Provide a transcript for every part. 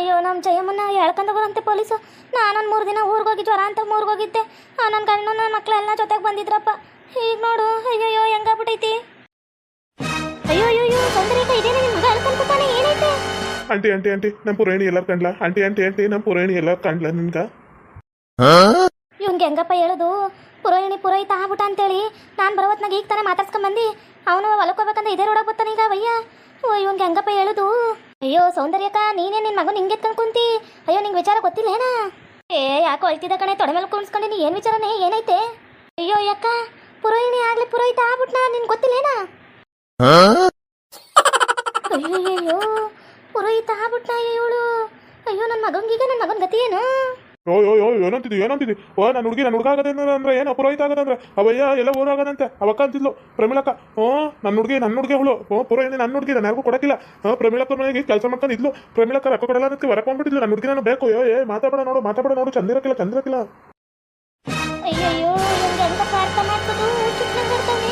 ಅಯ್ಯೋ ನಮ್ಮ ಜಯಮ್ಮನ police police. ನಾನೊಂದು ಮೂರು ದಿನ ಊರಿಗೆ ಹೋಗಿ ಜ್ವರ ಅಂತ ಊರಿಗೆ ಹೋಗಿದ್ದೆ. ನನ್ನ ಗಂಡ ನನ್ನ ಮಕ್ಕಳೆಲ್ಲ ಜೊತೆಗೆ ಬಂದಿದ್ರಪ್ಪ. ಈಗ ನೋಡು ಅಯ್ಯೋಯ್ಯೋ ಹೆಂಗಾಗ್ಬಿಟ್ಟೈತಿ ಅಯ್ಯೋ ಅಯ್ಯೋ ಸೌಂದರ್ಯಕ ಇದೇನ ನಿಮ್ಮ ಮಗ ಹೇಳ್ಕೊಂತಾನೆ ಏನೈತೆ? ಆಂಟಿ ಆಂಟಿ ಆಂಟಿ ನಮ್ಮ ಪುರಾಣಿ ಎಲ್ಲಾರು ಕಂಡ್ಲ? ಆಂಟಿ ಆಂಟಿ ಆಂಟಿ ನಮ್ಮ ಪುರಾಣಿ ಎಲ್ಲಾರು ಕಂಡ್ಲ ನಿನ್ಗ? ಇವಂಗೆ ಹೆಂಗಪ್ಪ ಹೇಳೋದು? ಪುರೋಹಿಣಿ ಪುರೋಹಿತ ಆಗ್ಬಿಟ್ಟ ಅಂತೇಳಿ. ನಾನು ಬರೋವತ್ನಾಗ ಈಗ ತಾನೇ ಮಾತಾಡ್ಸ್ಕೊಂಬಂದು ಅವನು ಹೊಲಕ್ಕೆ ಇದೇ ರೋಡಾಗ ಬರ್ತಾನೀಗ ಈಗ ಓ ಇವ್ನಿಗೆ ಹೆಂಗಪ್ಪ ಹೇಳುದು? ಅಯ್ಯೋ, ಸೌಂದರ್ಯಕ್ಕ, ನೀನೇ ನಿನ್ನ ಮಗನ ನಿಂಗೆ ಕುಂತಿ? ಅಯ್ಯೋ, ನಿಂಗೆ ವಿಚಾರ ಗೊತ್ತಿಲ್ಲ ಏನ? ಏ, ಯಾಕೋ ಅಳ್ತಿದ್ದ ಕಣೆ, ತೊಡೆ ಮೇಲೆ ಕುಣಿಸ್ಕೊಂಡಿನಿ ಏನು ವಿಚಾರನೇ, ಏನೈತೆ? ಅಯ್ಯೋ ಯಾಕ ಪುರೋಹಿಣಿ ಆಗ್ಲಿ, ಪುರೋಹಿತ ಆಗ್ಬಿಟ್ನಾ ನಿನ್ಗೆ ಗೊತ್ತಿಲ್ಲೇನ ಅಯ್ಯೋ ಪುರೋಹಿತ ಆಗ್ಬಿಟ್ನಾ, ಇವಳು? ಅಯ್ಯೋ ನನ್ನ ಮಗಂಗೀಗ ನನ್ನ ಮಗನ ಗತಿ ಏನು? ಯೋ ಯೋ ಯೋ ಏನಂತಿದ್ವಿ ಏನಂತಿದ್ವಿ ಓ ನನ್ನ ಹುಡುಗಿ ನನ್ನ ಹುಡುಗ ಆಗದೆ ಅಂದ್ರೆ ಏನು ಪುರೋಹಿತ ಆಗದಂದ್ರೆ ಅವಯ್ಯ, ಎಲ್ಲ ಊರಾಗದಂತೆ. ಅವಕ್ಕ ಅಂತಿದ್ಲು ಪ್ರಮಿಳಕ್ಕ. ಹ್ಞೂ ನನ್ನ ಹುಡುಗಿ ನನ್ನ ಹುಡುಗಿ ಅವಳು. ಹ್ಞೂ ಪುರೋಹಿಣಿ ನನ್ನ ಹುಡುಗಿ, ನಾನು ಯಾರಿಗೂ ಕೊಡಕ್ಕಿಲ್ಲ. ಹ್ಞೂ ಪ್ರಮಿಳಕ್ಕ ಮನೆಗೆ ಕೆಲಸ ಮಾಡ್ಕೊಂಡು ಇದ್ಲು. ಪ್ರಮಿಳಕ್ಕ ರೊಕ್ಕ ಕೊಡಲ್ಲ ಅಂತ ಹೊರಕೊಂಡ್ಬಿಟ್ಟಿದ್ಲು ನನ್ನ ಹುಡುಗಿ ನಾನು ಬೇಕು. ಯೋ ಏ ಮಾತಾಡ ನೋಡು ಮಾತಾಡ ನೋಡು. ಚಂದಿರಕ್ಕಿಲ್ಲ ಚಂದಿರಕ್ಕಿಲ್ಲ. ಅಯ್ಯಯ್ಯೋ ಇವ್ನಿಗೆ ಎಂತಪ್ಪ ಅರ್ಥ ಮಾಡ್ಕೋದು ಹುಚ್ಚುಚ್ಚಂಗೆ ಇರ್ತಾನೆ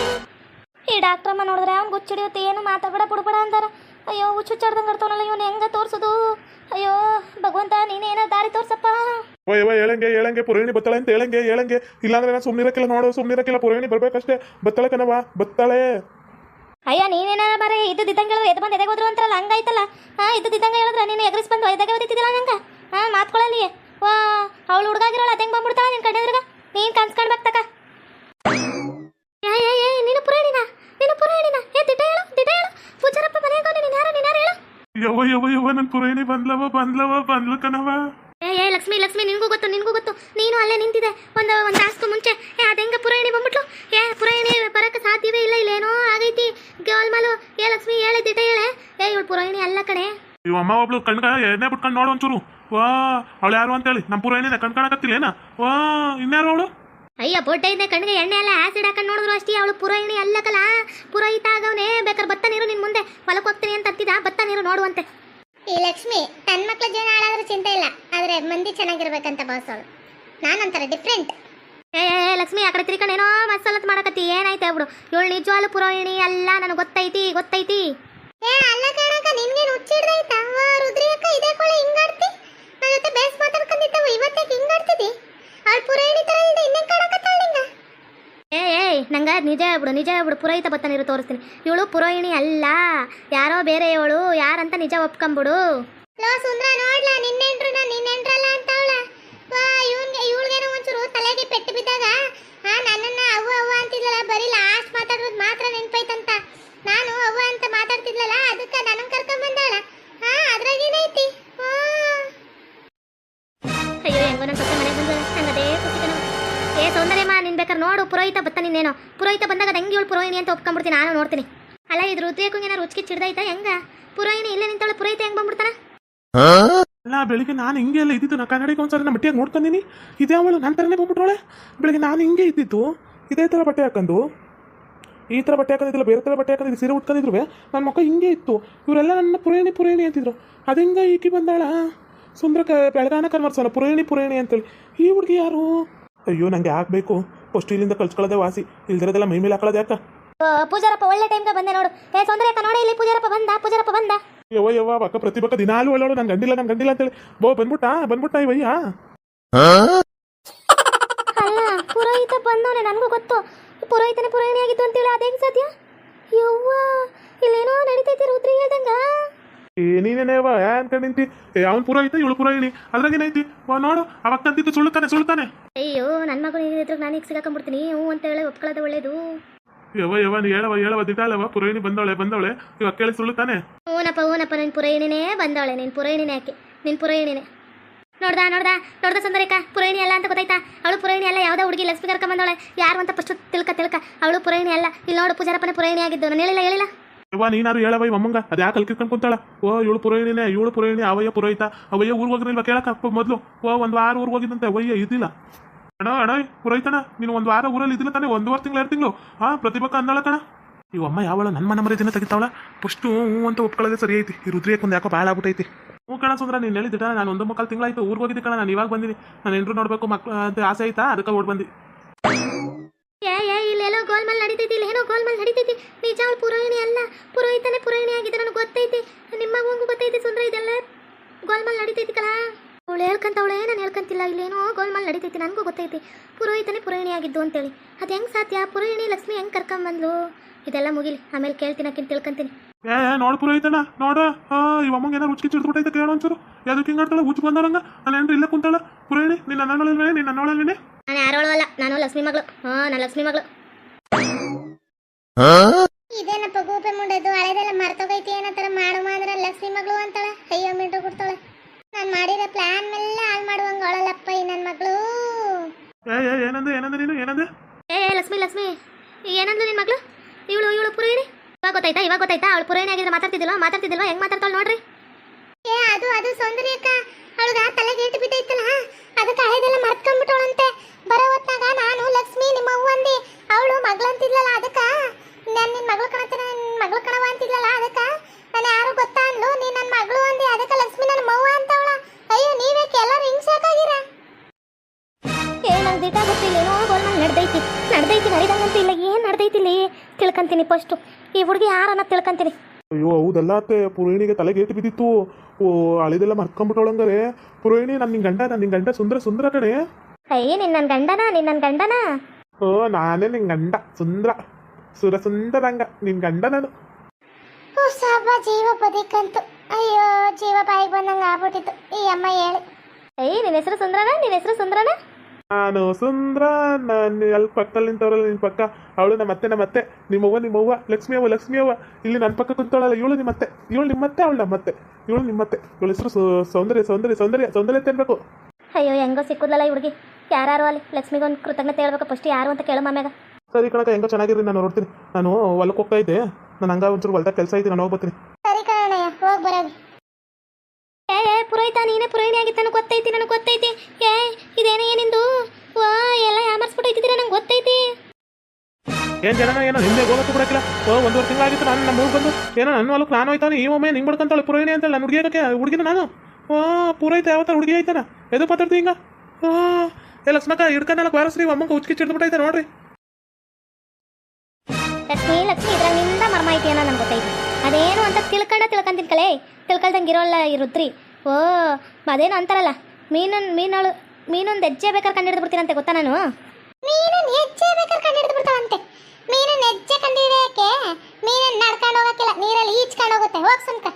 ಈ ಡಾಕ್ಟ್ರಮ್ಮ ನೋಡಿದ್ರೆ ಅವ್ನು ಗುಚ್ಚಿಡಿಯುತ್ತೆ, ಏನು ಮಾತಾಡಬೇಡ ಬಿಡ್ಬೇಡ ಅಂತಾರ ಅಯ್ಯೋ ಹುಚ್ಚುಚ್ಚಾಡ್ದಂಗೆ ಇರ್ತಾವನಲ್ಲ ಇವನು ಹೆಂಗ ತೋರ್ಸೋದು? ಅಯ್ಯೋ ಭಗವಂತ ನೀನೇನ ದಾರಿ ತೋರ್ಸಪ್ಪ? ಓ ಯವ್ವ ಹೇಳಂಗೆ ಹೇಳಂಗೆ ಪುರಾಣಿ ಬತ್ತಳೆ ಅಂತ ಹೇಳಂಗೆ ಹೇಳಂಗೆ ಇಲ್ಲಾಂದ್ರೆ ನಾನು ಸುಮ್ಮನಿರಕ್ಕಿಲ್ಲ ನೋಡು ಸುಮ್ಮನಿರಕ್ಕಿಲ್ಲ ಪುರಾಣಿ ಬರ್ಬೇಕಷ್ಟೇ. ಬತ್ತಳೆ ಕಣವ ಬತ್ತಳೆ. ಅಯ್ಯ ನೀನೇನ ಬರೀ ಇದ್ದಿದ್ದಂಗೆ ಹೇಳು ಎದ್ದು ಬಂದು ಎದೆಗೆ ಹೋದ್ರು ಅಂತಾರಲ್ಲ ಹಂಗಾಯ್ತಲ್ಲ? ಹಾಂ ಇದ್ದಿದ್ದಂಗೆ ಹೇಳಿದ್ರೆ ನೀನು ಎಗ್ರಿಸ್ ಬಂದು ಎದೆಗೆ ಓದಿದ್ದಿಲ್ಲ ನಂಗೆ? ಹಾಂ ಮಾತ್ಕೊಳ್ಳಲಿ ವಾ ಅವಳು ಹುಡುಗಾಗಿರೋಳು ಅದಂಗೆ ಬಂದ್ಬಿಡ್ತಾಳ ನಿನ್ನ ಕಣ್ಣೆದ್ರಾಗ? ನೀನು ಕನ್ಸ್ಕೊಂಡ್ಬೇಕು ತಕ ಏ ಏ ಏ ನೀನು ಪುರಾಣಿನ ನೀನು ಪುರಾಣಿನ ಏ ದಿಟ ಹೇಳು ದಿಟ ಹೇಳು. ಪೂಜಾರಪ್ಪ ಮನೆಯಾಗ ನೀನು ಯಾರು ನೀನು ಯಾರು ಹೇಳು ಯವ್ವ ಯವ್ವ ಯವ್ವ ನನ್ನ ಪುರೇಣಿ ಬಂದ್ಲವ ಬಂದ್ಲವ ಬಂದ್ಲು ಕಣವ ಏ ಏ ಲಕ್ಷ್ಮಿ ಲಕ್ಷ್ಮಿ ನಿನಗೂ ಗೊತ್ತು ನಿನಗೂ ಗೊತ್ತು. ನೀನು ಅಲ್ಲೇ ನಿಂತಿದೆ ಒಂದು ಒಂದು ತಾಸು ಮುಂಚೆ. ಏ ಅದೆಂಗ ಪುರಾಣಿ ಬಂದ್ಬಿಟ್ಲು? ಏ ಪುರಾಣಿ ಬರಕ್ಕೆ ಸಾಧ್ಯವೇ ಇಲ್ಲ ಇಲ್ಲೇನೋ ಆಗೈತಿ. ಗೋಲ್ಮಾಲು ಏ ಲಕ್ಷ್ಮಿ ಹೇಳೆ ದಿಟ ಹೇಳೆ. ಏ ಇವಳು ಪುರಾಣಿ ಅಲ್ಲ ಕಣೆ. ಇವ ಅಮ್ಮ ಒಬ್ಳು ಕಣ್ಕ ಎಣ್ಣೆ ಬಿಟ್ಕೊಂಡು ನೋಡು ಒಂಚೂರು. ವಾ ಅವಳು ಯಾರು ಅಂತ ಹೇಳಿ ನಮ್ಮ ಪುರೋಹಿಣಿನ ಕಣ್ಕಾಣಕತ್ತಿಲ್ಲ ಏನ? ವಾ ಇನ್ಯಾರು ಅವಳು? ಅಯ್ಯ ಇದೆ ಕಣ್ಣಿಗೆ ಎಣ್ಣೆ ಎಲ್ಲ ಆಸಿಡ್ ಹಾಕೊಂಡು ನೋಡಿದ್ರು ಅಷ್ಟೇ ಅವಳು ಪುರೋಹಿಣಿ ಅಲ್ಲಕಲ್ಲ ಪುರೋಹಿತ ಆಗವನೇ ಬೇಕಾದ್ರೆ ಭತ್ತ ನೀರು ನಿನ್ ಮುಂದೆ. ಹೊಲಕ್ಕೆ ಹೋಗ್ತೀನಿ ಅಂತ ಹತ್ತಿದ ಭತ್ತ ನೀರು ನೋಡುವಂತೆ. ಈ ಲಕ್ಷ್ಮಿ ತನ್ನ ಮಕ್ಳ ಜೀವನ ಹಾಳಾದ್ರೂ ಚಿಂತೆ ಇಲ್ಲ. ಆದ್ರೆ ಮಂದಿ ಚೆನ್ನಾಗಿರ್ಬೇಕಂತ ಭಾವಿಸೋಳು. ನಾನಂತಾರೆ ಡಿಫ್ರೆಂಟ್ ಏ ಲಕ್ಷ್ಮಿ ಆ ಕಡೆ ತಿರ್ಕೊಂಡು ಏನೋ ಮಸಾಲತ್ ಮಾಡಕತ್ತಿ ಏನಾಯ್ತು ಅವಳು ಇವಳು ನಿಜವಾಗ್ಲು ಪುರೋಹಿಣಿ ಅಲ್ಲ ನನಗೆ ಗೊತ್ತೈತಿ ಗೊತ್ತೈತಿ. ಏ ಅಲ್ಲ ಕಣಕ ಹುಚ್ಚಿಡ್ದೈತಾ ಅಕ್ಕ ಇದೇ ಕೊಳೆ ಹಿಂಗಾಡ್ತಿ. ನನ್ನ ಜೊತೆ ಬೇಸ್ ಮಾತಾಡ್ಕೊಂಡಿದ್ದವು ಇವತ್ತೇ ಹಿಂಗಾಡ್ತಿದಿ? ಅವಳು ನಂಗೆ ನಿಜ ಹೇಳ್ಬಿಡು ನಿಜ ಹೇಳ್ಬಿಡು ಪುರೋಹಿತ ಭತ್ತ ನೀರು ತೋರಿಸ್ತೀನಿ. ಇವಳು ಪುರೋಹಿಣಿ ಅಲ್ಲ. ಯಾರೋ ಬೇರೆ ಇವಳು ಯಾರಂತ ನಿಜ ಒಪ್ಕೊಂಬಿಡು. ಲೋ ಸುಂದ್ರ ನೋಡ್ಲಾ ನಿನ್ನೆಂಟ್ರು ಇವಳು ಪುರೋಹಿಣಿ ಅಂತ ಒಪ್ಕೊಂಡ್ಬಿಡ್ತೀನಿ, ನಾನು ನೋಡ್ತೀನಿ. ಅಲ್ಲ ಇದು ರುದ್ರಿಯಕ್ಕೂ ಏನಾರು ರುಚಿಗೆ ಚಿಡ್ದೈತಾ ಹೆಂಗ? ಪುರೋಹಿಣಿ ಇಲ್ಲ ನಿಂತವಳು ಪುರೋಹಿತ ಹೆಂಗ್ ಬಂದ್ಬಿಡ್ತಾನ? ಅಲ್ಲ, ಬೆಳಿಗ್ಗೆ ನಾನು ಹಿಂಗೆ ಎಲ್ಲ ಇದ್ದಿದ್ದು, ನಾ ಕನ್ನಡಿಗೆ ಒಂದ್ಸಲ ನಮ್ಮ ಬಟ್ಟೆ ನೋಡ್ಕೊಂಡಿನಿ. ಇದೇ ಅವಳು ನನ್ನ ಥರನೇ ಬಂದ್ಬಿಟ್ರೋಳೆ. ಬೆಳಿಗ್ಗೆ ನಾನು ಹಿಂಗೆ ಇದ್ದಿದ್ದು, ಇದೇ ಥರ ಬಟ್ಟೆ ಹಾಕೊಂಡು, ಈ ಥರ ಬಟ್ಟೆ ಹಾಕೊಂಡಿದ್ದಿಲ್ಲ ಬೇರೆ ಥರ ಬಟ್ಟೆ ಹಾಕೊಂಡಿದ್ದು ಸೀರೆ ಉಟ್ಕೊಂಡಿದ್ರು ನನ್ನ ಮಕ್ಕ ಹಿಂಗೆ ಇತ್ತು. ಇವರೆಲ್ಲ ನನ್ನ ಪುರೇಣಿ ಪುರೇಣಿ ಅಂತಿದ್ರು. ಅದು ಹಿಂಗೆ ಈಕಿ ಬಂದಾಳ? ಸುಂದರ ಬೆಳಗಾನ ಕನ್ವರ್ಸಲ್ಲ ಪುರೇಣಿ ಪುರೇಣಿ ಅಂತೇಳಿ. ಈ ಹುಡುಗಿ ಯಾರು? ಅಯ್ಯೋ, ನಂಗೆ ಆಗಬೇಕು. ಫಸ್ಟ್ ಇಲ್ಲಿಂದ ಕಳ್ಸ್ಕೊಳ್ಳೋದೆ ವಾಸಿ. ಇಲ್ದಿರೋದೆಲ್ಲ ಮೈ ಮೇಲೆ ಹಾಕೊಳ್ಳೋದು ಯಾಕ? ಓ, ಪೂಜಾರಪ್ಪ ಒಳ್ಳೆ ಟೈಮ್ಗೆ ಬಂದೆ ನೋಡು. ಏ ಸೌಂದರ್ಯಕ್ಕ ನೋಡಿ ಇಲ್ಲಿ ಪೂಜಾರಪ್ಪ ಬಂದ ಪೂಜಾರಪ್ಪ ಬಂದ. ಯವ್ವ ಯವ್ವ ಬಕ್ಕ ಪ್ರತಿಭಕ್ಕ ದಿನಾಲು ಒಳ್ಳೋಡು ನಂಗೆ ಗಂಡಿಲ್ಲ ನಂಗೆ ಗಂಡಿಲ್ಲ ಅಂತೇಳಿ. ಬೋ ಬಂದ್ಬಿಟ್ಟ ಬಂದ್ಬಿಟ್ಟ ಇವಯ್ಯ ಅಲ್ಲ ಪುರೋಹಿತ ಬಂದವನೇ ನನಗೂ ಗೊತ್ತು. ಪುರೋಹಿತನ ಪುರೋಹಿಣಿ ಆಗಿದ್ದು ಅಂತೇಳಿ ಅದೇ ಸಾಧ್ಯ ಯವ್ವ ಇಲ್ಲೇನೋ ನಡೀತೈತಿ ರುದ್ರಿ ಹೇಳ್ದಂಗ. ಏ ನೀನೇನೇವ ಯಾ ಅನ್ಕೊಂಡಿಂತಿ ಏ ಅವ್ನು ಪುರೋಹಿತ ಇವಳು ಇಳಿ ಅದ್ರಾಗೇನೈತಿ ವಾ ನೋಡು ಅವಕ್ಕಂತಿದ್ದು ಸುಳ್ತಾನೆ ಸುಳ್ತಾನೆ ಅಯ್ಯೋ ನನ್ನ ಮಗನ ಇದ್ರ ನಾನೀಗ ಸಿಗಾಕೊಂಡ್ಬಿಡ್ತೀನಿ. ಹ್ಞೂ ಅಂತ ಹೇಳಿ ಒಪ್ಕೊಳ್ಳೋದು ಒಳ್ಳೇದು. ಯವ ಯವ ನೀ ಹೇಳವ ಹೇಳವ ದಿಟಾಳವ ಪುರೋಹಿಣಿ ಬಂದವಳೆ ಬಂದವಳೆ. ಇವಾಗ ಕೇಳಿ ಸುಳ್ತಾನೆ ಹ್ಞೂನಪ್ಪ ಹ್ಞೂನಪ್ಪ ನಿನ್ ಪುರೋಹಿಣಿನೇ ಬಂದವಳೆ ನಿನ್ ಪುರೋಹಿಣಿನೇ ಯಾಕೆ ನಿನ್ ಪುರೋಹಿಣಿನೇ. ನೋಡ್ದ ನೋಡ್ದ ನೋಡ್ದ ಸುಂದರಿಕ ಪುರೋಹಿಣಿ ಅಲ್ಲ ಅಂತ ಗೊತ್ತಾಯ್ತಾ? ಅವಳು ಪುರೋಹಿಣಿ ಅಲ್ಲ ಯಾವುದೋ ಹುಡುಗಿ ಲಕ್ಷ್ಮಿ ಕರ್ಕ ಬಂದವಳೆ. ಯಾರು ಅಂತ ಫಸ್ಟ್ ತಿಳ್ಕ ತಿಳ್ಕ. ಅವಳು ಪುರೋಹಿಣಿ ಅಲ್ಲ. ಇಲ್ಲಿ ನೋಡು ಪೂಜಾರಪ್ಪನೇ ಪುರೋಹಿಣಿ ಆಗಿದ್ದು. ನಾನು ಹೇಳಿಲ್ಲ ಹೇಳಿಲ್ಲ. ಯವ್ವ ನೀನಾರು ಹೇಳವ ಈ ಮಮ್ಮಂಗ ಅದು ಯಾಕೆ ಕುಂತಾಳ. ಓ ಏಳು ಪುರೋಹಿಣಿನೇ ಏಳು ಪುರೋಹಿಣಿ ಅವಯ್ಯ ಪುರೋಹಿತ. ಅವಯ್ಯ ಊರಿಗೆ ಹೋಗಿರ್ಲಿಲ್ವ ಕೇಳಕ? ಮೊದಲು. ಓ, ಒಂದು ವಾರ ಊರಿಗೆ ಹೋಗಿದ್ದಂತೆ ಅವಯ್ಯ ಇದಿಲ್ಲ ಅಣ್ಣ ಅಣ್ಣ ಪುರೋಹಿತಣ ನೀನು ಒಂದು ವಾರ ಊರಲ್ಲಿ ಇದಿಲ್ಲ ತಾನೆ? ವಾರ ತಿಂಗಳು, ಎರಡು ತಿಂಗಳು. ಹಾ ಪ್ರತಿಭಕ್ಕ ಅಂದಾಳ ಕಣ. ಈ ಅಮ್ಮ ಯಾವಳ ನನ್ನ ಮನ ಮರಿದಿನ ತೆಗಿತಾವಳ? ಫಸ್ಟ್ ಹ್ಞೂ ಅಂತ ಒಪ್ಕೊಳ್ಳೋದೇ ಸರಿ ಐತಿ. ಈ ರುದ್ರಿಯಕ್ಕೆ ಯಾಕೋ ಭಾಳ ಆಗ್ಬಿಟ್ಟೈತಿ ಹ್ಞೂ ಕಣ ಸುಂದ್ರ, ನೀನು ಹೇಳಿದ್ದಿಟ್ಟ ನಾನು ಒಂದು ಮಕ್ಕಳು ತಿಂಗಳಾಯ್ತು. ಊರಿಗೆ ಹೋಗಿದ್ದೆ ಕಣ. ನಾನು ಇವಾಗ ಬಂದಿನಿ. ನಾನು ಎಂಟ್ರು ನೋಡಬೇಕು ಮಕ್ಳು ಅಂತ ಆಸೆ ಆಯ್ತಾ ಅದಕ್ಕೆ ಓಡ್ ಬಂದು. ಗೋಲ್ಮಾಲ್ ನಡೀತೈತಿ ಇಲ್ಲೇನೋ ಗೋಲ್ಮಾಲ್ ನಡೀತೈತಿ? ನಿಜ ಅವಳು ಪುರೋಹಿಣಿ ಅಲ್ಲ. ಪುರೋಹಿತನೇ ಪುರೋಹಿಣಿ ಆಗಿದೆ ನನಗೆ ಗೊತ್ತೈತಿ. ನಿಮ್ಮ ಗೊತ್ತೈತಿ ಸುಂದ್ರ ಇದೆಲ್ಲ? ಗೋಲ್ಮಾಲ್ ನಡೀತೈತಿಕಲ್ಲ ಅವಳು ಹೇಳ್ಕಂತವಳೆ ನಾನು ಹೇಳ್ಕಂತಿಲ್ಲ. ಇಲ್ಲೇನೋ ಗೋಲ್ಮಾಲ್ ನಡೀತೈತಿ ನನಗೂ ಗೊತ್ತೈತಿ. ಪುರೋಹಿತನೇ ಪುರೋಹಿಣಿ ಆಗಿದ್ದು ಅಂತೇಳಿ. ಅದು ಹೆಂಗೆ ಸಾಧ್ಯ? ಪುರೋಹಿಣಿ ಲಕ್ಷ್ಮಿ ಹೆಂಗೆ ಕರ್ಕೊಂಬಂದ್ಲು? ಇದೆಲ್ಲ ಮುಗಿಲಿ. ಆಮೇಲೆ ಕೇಳ್ತೀನಿ ಆಕಿನ್ ತಿಳ್ಕೊಂತೀನಿ. ಏ ನೋಡು ಪುರೋಹಿತನ ನೋಡ. ಈ ಅಮ್ಮಂಗೆ ಏನಾರು ರುಚಿ ಚಿಡ್ಬಿಟ್ಟೈತೆ ಕೇಳೋ ಒಂಚೂರು. ಯಾವ್ದಕ್ಕೆ ಹಿಂಗೆ ಆಡ್ತಾಳೆ? ಹುಚ್ಚು ಬಂದವರಂಗ ನಾನು ಏನ್ರಿ ಇಲ್ಲೇ ಕುಂತಾಳ? ಪುರೋಹಿಣಿ ನೀನು ನನ್ನೊಳಲ್ವೇ ನೀನು ನನ್ನೊಳಲ್ವೇನೆ ನಾನು ಯಾರೋಳು ಅಲ್ಲ. ನಾನು ಲಕ್ಷ್ಮಿ ಮಗಳು. ಹಾಂ ನಾನು ಲಕ್ಷ್ಮಿ ಮಗಳು. ಇದೇನಪ್ಪ ಗೂಪೆ ಮುಂಡದ್ದು ಹಳೆದೆಲ್ಲ ಮರ್ತೋಗೈತಿ ಏನತ್ತರ ಮಾಡು ಮಾದ್ರ ಲಕ್ಷ್ಮಿ ಮಗಳು ಅಂತಾಳ. ಅಯ್ಯೋ ಮಿಂಟ್ರು ಕೊಡ್ತಾಳೆ. ನಾನು ಮಾಡಿರೋ ಪ್ಲಾನ್ ಮೇಲೆ ಹಾಳು ಮಾಡುವಂಗ ಅವಳಲ್ಲಪ್ಪ ಈ ನನ್ನ ಮಗಳು. ಏ ಏ ಏನಂದೆ ಏನಂದೆ ನೀನು ಏನಂದೆ? ಏ ಲಕ್ಷ್ಮಿ ಲಕ್ಷ್ಮಿ ಏನಂದ್ಲು ನಿನ್ನ ಮಗಳು? ಇವಳು ಇವಳು ಪುರೋಹಿಣಿ? ಇವಾಗ ಗೊತ್ತಾಯ್ತಾ ಇವಾಗ ಗೊತ್ತಾಯ್ತಾ ಅವಳು ಪುರಾಣಿ ಆಗಿದ್ರೆ ಮಾತಾಡ್ತಿದ್ದಿಲ್ವಾ? ಮಾತಾಡ್ತಿದ್ದಿಲ್ವಾ? ಹೆಂಗ್ ಮಾತಾಡ್ತಾಳ ನೋಡ್ರಿ? ಏ ಅದು ಅದು ಸೌಂದರ್ಯಕ್ಕ ಅವಳಗ ತಲೆಗೆ ಏಟು ಬಿದ್ದೈತಲ್ಲ ಅದಕ್ಕೆ ಹಳೆದೆಲ್ಲ ಮರ್ತ್ಕೊಂಡ್ಬಿಟ್ಟವಳಂತೆ. ಬರೋ ತಿಳ್ಕೊಂತೀನಿ ಫಸ್ಟು ಈ ಹುಡುಗಿ ಯಾರನ್ನ ತಿಳ್ಕಂತೀನಿ? ಅಯ್ಯೋ ಹೌದಲ್ಲ ಅತ್ತೆ. ಪುರೋಹಿಣಿಗೆ ತಲೆಗೆ ಏಟು ಬಿದ್ದಿತ್ತು. ಓ ಹಳಿದೆಲ್ಲ ಮರ್ಕೊಂಬಿಟ್ಟವಳಂಗಾರೆ. ಪುರೋಹಿಣಿ ನಾನು ನಿನ್ನ ಗಂಡ ನಾನು ನಿನ್ನ ಗಂಡ ಸುಂದರ ಸುಂದರ ಕಡೆ ಅಯ್ಯ ನಿನ್ನ ನನ್ನ ಗಂಡನ? ನಿನ್ನ ನನ್ನ ಗಂಡನ? ಓ ನಾನೇ ನಿನ್ನ ಗಂಡ ಸುಂದರ ಸುರ ಸುಂದರಂಗ. ನಿನ್ನ ಗಂಡ ನಾನು. ಓ ಸಾಬ ಜೀವ ಬದಿಕಂತು. ಅಯ್ಯೋ ಜೀವ ಬಾಯಿಗೆ ಬಂದಂಗ ಆಗ್ಬಿಟ್ಟಿತ್ತು. ಈ ಅಮ್ಮ ಹೇಳಿ. ಅಯ್ಯ ನಿನ್ನ ಹೆಸರು ಸುಂದರನಾ? ನಿನ್ನ ಹೆಸರು ಸುಂದ್ರನ? ನಾನು ಸುಂದ್ರ ನಾನು ಅಲ್ಲಿ ಪಕ್ಕದಲ್ಲಿ ನಿಂತವ್ರಲ್ಲ ನಿನ್ನ ಪಕ್ಕ ಅವಳು ನಮ್ಮ ಅತ್ತೆ ನಮ್ಮ ಅತ್ತೆ ನಿಮ್ಮವ್ವ ನಿಮ್ಮವ್ವ ಲಕ್ಷ್ಮಿ ಅವ್ವ ಲಕ್ಷ್ಮಿ ಅವ್ವ ಇಲ್ಲಿ ನನ್ನ ಪಕ್ಕ ಕುಂತವಳಲ್ಲ ಇವಳು ನಿಮ್ಮತ್ತೆ ಇವಳು ನಿಮ್ಮತ್ತೆ ಅವಳು ನಮ್ಮತ್ತೆ ಇವಳು ನಿಮ್ಮತ್ತೆ ಇವಳು ಹೆಸರು ಸೌಂದರ್ಯ ಸೌಂದರ್ಯ ಸೌಂದರ್ಯ ಸೌಂದರ್ಯ ತಿನ್ಬೇಕು ಅಯ್ಯೋ ಹೆಂಗೋ ಸಿಕ್ಕುದಲ್ಲ ಈ ಹುಡುಗಿ ಯಾರು ಅಲ್ಲಿ ಲಕ್ಷ್ಮಿಗೊಂದು ಕೃತಜ್ಞತೆ ಹೇಳ್ಬೇಕು ಫಸ್ಟ್ ಯಾರು ಅಂತ ಕೇಳು ಮಾಮ್ಯಾಗ. ಸರಿ ಕಣಕ ಹೆಂಗೋ ಚೆನ್ನಾಗಿರಿ ನಾನು ನೋಡ್ತೀನಿ. ನಾನು ಹೊಲಕ್ಕೆ ಹೋಗ್ತಾ ಇದ್ದೆ ನಾನು ಹಂಗ ಒಂಚೂರು ಹೊಲ್ದಾಗ ಕೆಲಸ ಐತಿ ನಾನು ಹೋಗ್ಬರ್ತೀನಿ ಸರಿ ಕಣಯ್ಯ ಹೋಗಿ ಬರೋದು ಪುರೋಹಿತ ನೀನೇ ಪುರೋಹಿಣಿ ಆಗಿತ್ತು ನನಗೆ ಗೊತ್ತೈತಿ ನನಗೆ ಗೊತ್ತೈತಿ. ಏ ಇದೇನೇ ಏನಿಂದು? ವಾ ಎಲ್ಲ ಯಾಮರ್ಸ್ಬಿಟ್ಟೈತಿದ್ದೀರ ನಂಗೆ ಗೊತ್ತೈತಿ. ಏನ್ ಜನ ಏನೋ ಹಿಂದೆ ಹೋಗೋದು ಬಿಡಕ್ಕಿಲ್ಲ. ಓ ಒಂದೂವರೆ ತಿಂಗಳಾಗಿತ್ತು ನಾನು ನಮ್ಮ ಊರು ಬಂದು. ಏನೋ ನನ್ನ ಹೊಲಕ್ಕೆ ನಾನು ಹೋಯ್ತಾನೆ ಈ ಒಮ್ಮೆ ನಿಂಗೆ ಬಡ್ಕಂತಾಳೆ ಪುರೋಹಿಣಿ ಅಂತ ನಾನು ಹುಡುಗಿಯಕ್ಕೆ ಹುಡುಗಿನ ನಾನು. ಓಹ್ ಪೂರೈತೆ ಯಾವತ್ತ ಹುಡುಗಿ ಆಯ್ತಾನ? ಎದು ಪಾತ್ರ ಹಿಂಗ? ಹಾ ಏ ಲಕ್ಷ್ಮಕ್ಕ ಹಿಡ್ಕೊಂಡಲ್ಲ ಬಾರಸ್ರಿ ಅಮ್ಮಂಗೆ ಉಚ್ಕಿ ಚಿಡ್ಬಿಟ್ಟೈತೆ ನೋಡ್ರಿ. ಲಕ್ಷ್ಮಿ ಲಕ್ಷ್ಮಿ ಇದ್ರಾಗ ನಿಂದ ಮರ್ಮ ಐತಿ ಅನ್ನೋ ನನಗೆ ಗೊತ್ತೈತಿ. ಅದೇನು ಅಂತ ತಿಳ್ಕೊಂಡ ತಿಳ್ಕೊಂತಿನ ಕಲೆ. ತಿಳ್ಕೊಳ್ದಂಗೆ ಇರೋಲ್ಲ ಈ ರುದ್ರಿ. ಓ ಅದೇನು ಅಂತಾರಲ್ಲ? ಮೀನನ್ ಮೀನಳು ಮೀನೊಂದು ಹೆಜ್ಜೆ ಬೇಕಾದ್ರೆ ಕಂಡು ಹಿಡಿದು ಬಿಡ್ತೀನಂತೆ ಗೊತ್ತಾ ನಾನು? ಮೀನನ್ ಹೆಜ್ಜೆ ಬೇಕಾದ್ರೆ ಕಂಡು ಹಿಡಿದು ಬಿಡ್ತಾವಂತೆ ಮೀನನ್ ಹೆಜ್ಜೆ ಕಂಡು ಹಿಡಿಯಕ್ಕೆ ಮೀನನ್ ನಡ್ಕೊಂಡು ಹೋಗಕ್ಕಿಲ್ಲ ನೀರಲ್ಲಿ ಈಚ್ಕೊಂಡು ಹೋಗುತ್ತೆ. ಹೋಗ್ ಸುಮ್ಕ.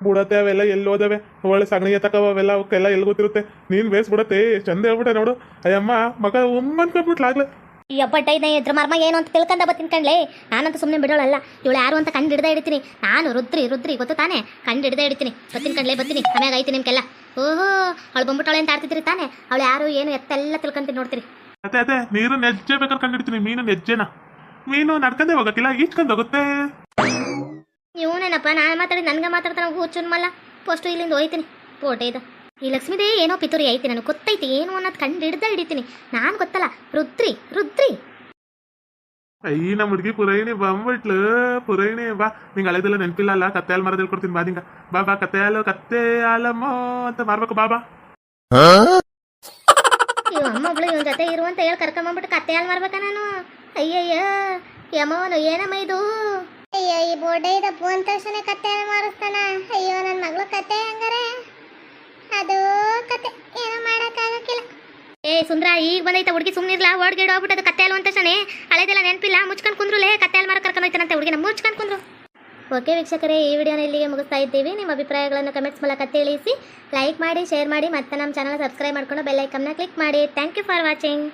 ಬಿಡತ್ತೆ ಅವೆಲ್ಲ ಎಲ್ಲಿ ಹೋದವೆ? ಒಳ್ಳೆ ಸಗಣಿ ಎತ್ತಕವ ಅವೆಲ್ಲ ಅವಕ್ಕೆಲ್ಲ ಎಲ್ಲಿ ಗೊತ್ತಿರುತ್ತೆ? ನೀನು ಬೇಸ್ ಬಿಡತ್ತೆ ಚಂದ ಹೇಳ್ಬಿಟ್ಟೆ ನೋಡು. ಅಯ್ಯಮ್ಮ ಮಗ ಉಮ್ಮನ್ಕೊಂಡ್ಬಿಟ್ಲಾಗ್ಲೆ ಎಪ್ಪಟ್ಟೈದನೇ ಇದ್ರ ಮರ್ಮ ಏನು ಅಂತ ತಿಳ್ಕೊಂಡ ಬತ್ತೀನಿ ಕಣ್ಲೆ. ನಾನಂತ ಸುಮ್ಮನೆ ಬಿಡೋಳಲ್ಲ. ಇವಳು ಯಾರು ಅಂತ ಕಂಡು ಹಿಡ್ದೇ ಇಡ್ತೀನಿ ನಾನು ರುದ್ರಿ ರುದ್ರಿ ಗೊತ್ತು ತಾನೆ? ಕಂಡು ಹಿಡ್ದೇ ಇಡ್ತೀನಿ ಬತ್ತೀನಿ ಕಣ್ಲೆ ಬತ್ತೀನಿ. ಆಮ್ಯಾಗ ಐತಿ ನಿಮ್ಗೆಲ್ಲ. ಓಹೋ ಅವಳು ಬಂದ್ಬಿಟ್ಟವಳೆ ಅಂತ ಆಡ್ತಿದ್ರಿ ತಾನೆ? ಅವಳು ಯಾರು ಏನು ಎತ್ತೆಲ್ಲ ತಿಳ್ಕೊಂತೀನಿ ನೋಡ್ತೀರಿ. ಅದೇ ಅದೇ ನೀರು ನೆಜ್ಜೆ ಬೇಕಾದ್ರೆ ಕಂಡಿಡ್ತೀನಿ ಮೀನು ನೆಜ್ಜೆನ? ಮೀನು ನಡ್ಕೊಂಡೇ ಹೋಗಕ್ಕಿಲ್ಲ ಈಚ್ಕೊಂಡು ಹೋಗುತ್ತೆ. ಇವನೇನಪ್ಪ ನಾನು ಮಾತಾಡಿ ನನಗೆ ಮಾತಾಡ್ತಾನೆ ಹುಚ್ಚುನ್ಮಲ್ಲ ಫಸ್ಟು ಇಲ್ಲಿಂದ ಹೋಯ್ತೀನಿ. ಪೋಟೆ ಇದು. ಈ ಲಕ್ಷ್ಮೀದೇ ಏನೋ ಪಿತೂರಿ ಐತಿ ನನಗೆ ಗೊತ್ತೈತಿ ಏನು ಅನ್ನೋದು ಕಂಡು ಹಿಡ್ದ ಹಿಡಿತೀನಿ. ನಾನು ಗೊತ್ತಲ್ಲ ರುದ್ರಿ ರುದ್ರಿ. ಅಯ್ಯ ನಮ್ಮ ಹುಡುಗಿ ಪುರೈಣಿ ಬಂದ್ಬಿಟ್ಲು ಪುರೈಣಿ ಬಾ. ನಿಂಗೆ ಹಳೆದೆಲ್ಲ ನೆನಪಿಲ್ಲ ಅಲ್ಲ? ಕತ್ತೆ ಹಾಲು ಮರದಲ್ಲಿ ಕೊಡ್ತೀನಿ ಬಾ ನಿಂಗ. ಬಾ ಬಾ ಕತ್ತೆ ಹಾಲು ಕತ್ತೆ ಹಾಲಮ್ಮೋ ಅಂತ ಮಾರ್ಬೇಕು ಬಾ ಬಾ. ಇವ್ ಅಮ್ಮ ಒಬ್ಳು ಇವನ್ ಜೊತೆ ಇರುವಂತ ಹೇಳಿ ಕರ್ಕೊಂಬಂದ್ಬಿಟ್ಟು ಕತ್ತೆ ಹಾಲು ಮಾರ್ಬೇಕ ನಾನು? ಅಯ್ಯಯ್ಯ ಯಮವನು ಏನಮ್ಮ ಇದು? ಅಯ್ಯೋ ಈ ಬೋರ್ಡೆ ಇದ ಫೋನ್ ತಕ್ಷಣ ಕತೆ ಮಾರಿಸ್ತಾನ. ಅಯ್ಯೋ ನನ್ನ ಮಗಳು ಕತ್ತೆ ಹಂಗಾರೆ. ಅದು ಕತೆ. ಏನೋ ಮಾಡೋಕ್ಕಾಗಕ್ಕಿಲ್ಲ. ಏ ಸುಂದ್ರ, ಈಗ ಬಂದೈತೆ ಹುಡುಗಿ ಸುಮ್ಮನಿರ್ಲ ವರ್ಡ್ ಗೇಡ್ ಹೋಗ್ಬಿಟ್ಟು ಕತ್ತೆ ಹಾಲು ಅಂತ ತಕ್ಷಣ ಹಳೆದೆಲ್ಲ ನೆನಪಿಲ್ಲ, ಮುಚ್ಕೊಂಡು ಕುಂದ್ರುಲೇ ಕತ್ತೆ ಹಾಲು ಮಾರ ಕರ್ಕೊಂಡು ಹೋಯ್ತಾನಂತೆ ಹುಡುಗಿನ, ಮುಚ್ಕೊಂಡು ಕುಂದ್ರು. ಓಕೆ ವೀಕ್ಷಕರೇ, ಈ ವಿಡಿಯೋನ ಇಲ್ಲಿಗೆ ಮುಗಿಸ್ತಾ ಇದ್ದೀವಿ. ನಿಮ್ಮ ಅಭಿಪ್ರಾಯಗಳನ್ನು ಕಮೆಂಟ್ಸ್ ಮೂಲಕ ತಿಳಿಸಿ ಲೈಕ್ ಮಾಡಿ ಶೇರ್ ಮಾಡಿ, ಮತ್ತೆ ನಮ್ಮ ಚಾನಲ್ ಸಬ್ಸ್ಕ್ರೈಬ್ ಮಾಡ್ಕೊಂಡು ಬೆಲ್ ಐಕನ್ನ ಕ್ಲಿಕ್ ಮಾಡಿ. Thank you for watching